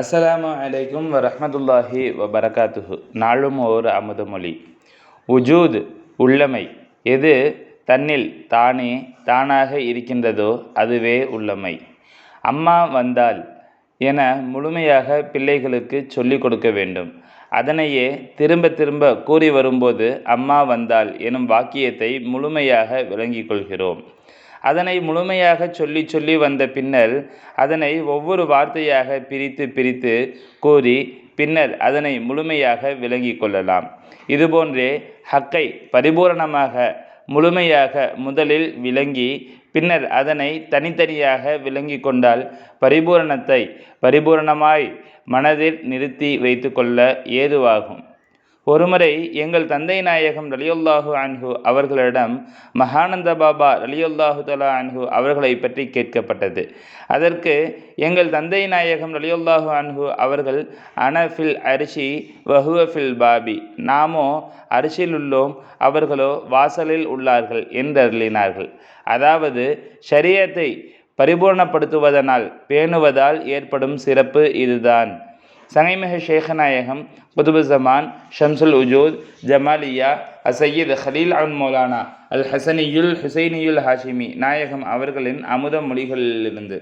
அஸ்ஸலாமு அலைக்கும் வரஹ்மத்துல்லாஹி வபரகாத்துஹு. நாளும் ஓர் அமுதமொழி உஜூத் உள்ளமை. எது தன்னில் தானே தானாக இருக்கின்றதோ அதுவே உள்ளமை. அம்மா வந்தால் என முழுமையாக பிள்ளைகளுக்கு சொல்லிக் கொடுக்க வேண்டும். அதனையே திரும்ப திரும்ப கூறி வரும்போது அம்மா வந்தால் எனும் வாக்கியத்தை முழுமையாக விளங்கிக் கொள்கிறோம். அதனை முழுமையாக சொல்லி சொல்லி வந்த பின்னர் அதனை ஒவ்வொரு வார்த்தையாக பிரித்து பிரித்து கூறி பின்னர் அதனை முழுமையாக விளங்கிக் கொள்ளலாம். இதுபோன்றே ஹக்கை பரிபூரணமாக முழுமையாக முதலில் விளங்கி பின்னர் அதனை தனித்தனியாக விளங்கி கொண்டால் பரிபூரணத்தை பரிபூரணமாய் மனதில் நிறுத்தி வைத்துக்கொள்ள ஏதுவாகும். ஒருமுறை எங்கள் தந்தை நாயகம் ரலியுல்லாஹு அன்ஹு அவர்களிடம் மகானந்த பாபா ரலியுல்லாஹு தலா அன்ஹு அவர்களை பற்றி கேட்கப்பட்டது. அதற்கு எங்கள் தந்தை நாயகம் ரலியுல்லாஹு அன்ஹு அவர்கள் அனஃபில் அரிசி வஹுவஃபில் பாபி. நாமோ அரிசியில் உள்ளோம் அவர்களோ வாசலில் உள்ளார்கள் என்றருளினார்கள். அதாவது ஷரியத்தை பரிபூர்ணப்படுத்துவதனால் பேணுவதால் ஏற்படும் சிறப்பு இதுதான். சங்கைமிகு ஷேகநாயகம் குதுபு ஜமான் ஷம்சுல் உஜூத் ஜமாலியா அசையீத் ஹலீல் அன் மௌலானா அல் ஹசனியுல் ஹுசைனியுல் ஹாஷிமி நாயகம் அவர்களின் அமுத மொழிகளிலிருந்து.